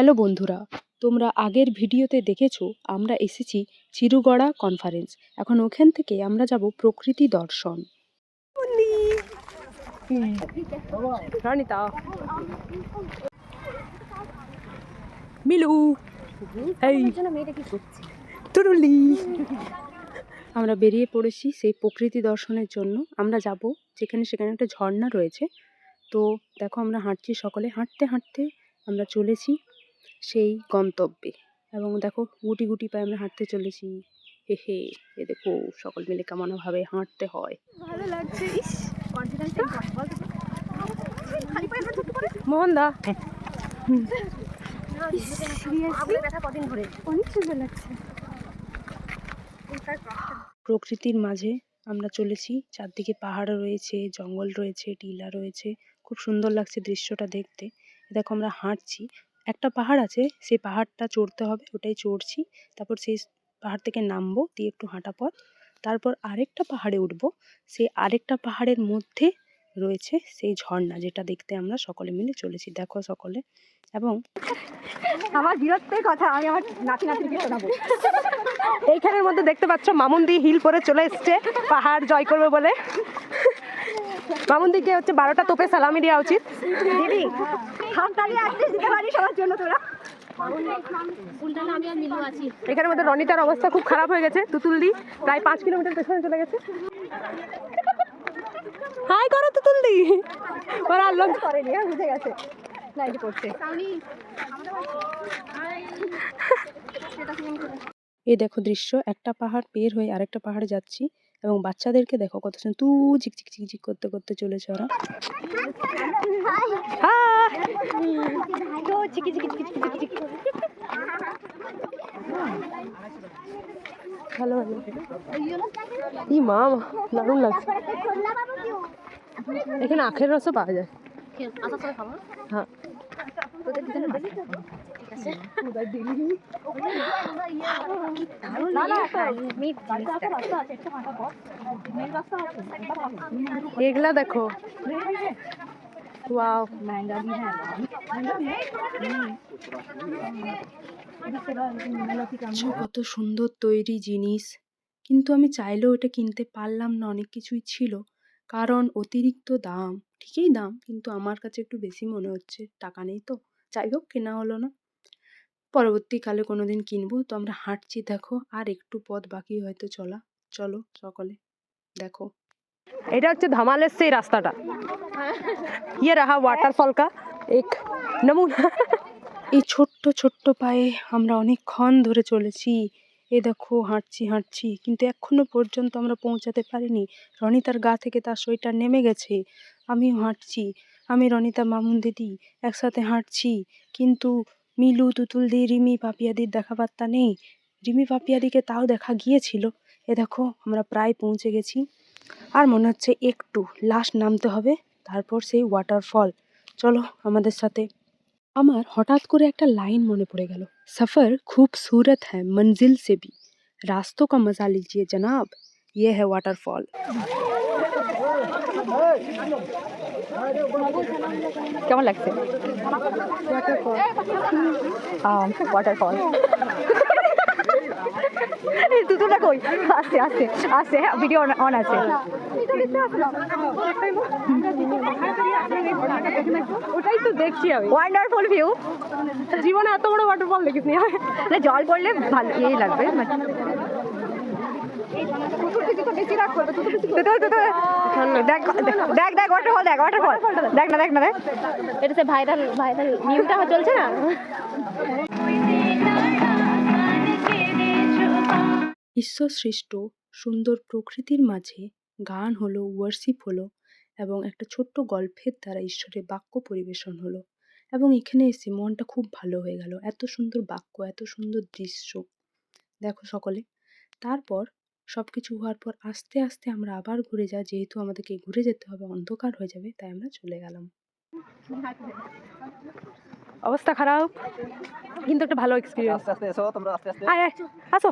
Hello বন্ধুরা, তোমরা আগের ভিডিওতে দেখেছ, আমরা এসেছি চিরুগড়া কনফারেন্স এখন ওখান থেকে আমরা যাব প্রকৃতি দর্শন। মিলু তুরুলি। আমরা বেরিয়ে পড়েছি সেই প্রকৃতি দর্শনের জন্য। আমরা যাব যেখানে সেখানে একটা ঝর্ণা রয়েছে। তো দেখো আমরা হাঁটছি সকলে, হাঁটতে হাঁটতে আমরা চলেছি সেই গন্তব্যে। এবং দেখো গুটি গুটি পায়ে আমরা হাঁটতে চলেছি। হে হে এ দেখো সকল মিলে কেমন ভাবে হাঁটতে হয়। ভালো মোহন দা লাগছে। প্রকৃতির মাঝে আমরা চলেছি। চারদিকে পাহাড় রয়েছে জঙ্গল রয়েছে টিলা রয়েছে। খুব সুন্দর লাগছে দৃশ্যটা দেখতে। দেখো আমরা হাঁটছি। একটা পাহাড় আছে, সেই পাহাড়টা চড়তে হবে, ওটাই চড়ছি। তারপর সেই পাহাড় থেকে নামবো, দিয়ে একটু হাঁটা পথ। তারপর আরেকটা পাহাড়ে উঠবো, সেই আরেকটা পাহাড়ের মধ্যে রয়েছে সেই ঝর্ণা, যেটা দেখতে আমরা সকলে মিলে চলেছি, দেখো সকলে। এবং আমার বীরত্বের কথা, আমি আমার নাতি নাতিকে শোনাবো। এইখানের মধ্যে দেখতে পাচ্ছ মামুন্দি হিল পরে চলে এসছে, পাহাড় জয় করবে বলে। মামুন্দিকে হচ্ছে বারোটা তোপে সালামি দেওয়া উচিত। এখানের মধ্যে রনিতার অবস্থা খুব খারাপ হয়ে গেছে তুতুলদি প্রায় পাঁচ কিলোমিটার পেছনে চলে গেছে। হাই করো তুতুলদি ওরা আল্লাহ করেনি হ্যাঁ বুঝে গেছে। না করছে এই দেখো দৃশ্য, একটা পাহাড় পের হয়ে আরেকটা পাহাড়ে যাচ্ছি। এবং বাচ্চাদেরকে দেখো কত সুন্দর তু ঝিক ঝিক ঝিক ঝিক করতে করতে চলেছে ওরা। ভালো ভালো ই মা দারুণ লাগছে। এখানে আখের রসও পাওয়া যায়। হ্যাঁ। না না এগুলা দেখো ওয়াও কত সুন্দর তৈরি জিনিস। কিন্তু আমি চাইলেও এটা কিনতে পারলাম না অনেক কিছুই ছিল। কারণ অতিরিক্ত দাম। ঠিকই দাম কিন্তু আমার কাছে একটু বেশি মনে হচ্ছে। টাকা নেই তো। যাই হোক কেনা হলো না। পরবর্তীকালে কোনো দিন কিনবো। তো আমরা হাঁটছি দেখো, আর একটু পথ বাকি হয়তো চলা। চলো সকলে, দেখো। এটা হচ্ছে ধামালের সেই রাস্তাটা। ইয়ে রাহা ওয়াটারফল কা। এক নমুনা। এই ছোট্ট ছোট্ট পায়ে আমরা অনেকক্ষণ ধরে চলেছি। এ দেখো, হাঁটছি হাঁটছি। কিন্তু এখনও পর্যন্ত আমরা পৌঁছাতে পারিনি। রনিতার গা থেকে তার শরীরটা নেমে গেছে। আমিও হাঁটছি। আমি রনিতা, মামুন, দিদি একসাথে হাঁটছি। কিন্তু মিলু, তুতুল দি, রিমি পাপিয়াদির দেখাবাত্তা নেই। রিমি পাপিয়াদিকে তাও দেখা গিয়েছিল। এ দেখো, আমরা প্রায় পৌঁছে গেছি। আর মনে হচ্ছে একটু লাস্ট নামতে হবে, তারপর সেই ওয়াটারফল চলো আমাদের সাথে। আমার হঠাৎ করে একটা লাইন মনে পড়ে গেল। সফর খুবসুরত হ্যাঁ মঞ্জিল সে ভি। রাস্তোঁ কা মজা লিজিয়ে জনাব। ইয়ে হ্যাঁ ওয়াটারফল কেমন লাগছে? ওয়াটারফল দুটোটা কই? আসছে আসছে আসছে হ্যাঁ ভিডিও অন আছে। ওটাই তো দেখছি আমি। ওয়ান্ডারফুল ভিউ জীবনে এত বড় ওয়াটারফল দেখিসনি আমি না জল পড়লে ভালো ইয়ে লাগবে দেখ দেখ দেখ ওয়াটারফল দেখ ওয়াটারফল দেখ না দেখ না দেখ। এটা সে ভাইরাল ভাইরাল মিমটা চলছে না? ঈশ্বর সৃষ্ট সুন্দর প্রকৃতির মাঝে গান হলো ওয়ার্শিপ হলো এবং একটা ছোট্ট গল্পের দ্বারা ঈশ্বরের বাক্য পরিবেশন হলো এবং এখানে এসে মনটা খুব ভালো হয়ে গেল। এত সুন্দর বাক্য এত সুন্দর দৃশ্য। দেখো সকলে তারপর সব কিছু হওয়ার পর আস্তে আস্তে আমরা আবার ঘুরে যাই। যেহেতু আমাদেরকে ঘুরে যেতে হবে অন্ধকার হয়ে যাবে তাই আমরা চলে গেলাম। অবস্থা খারাপ। কিন্তু একটা ভালো এক্সপিরিয়েন্স আস্তে আস্তে এসো তোমরা আস্তে আস্তে। আয় আয় আসো।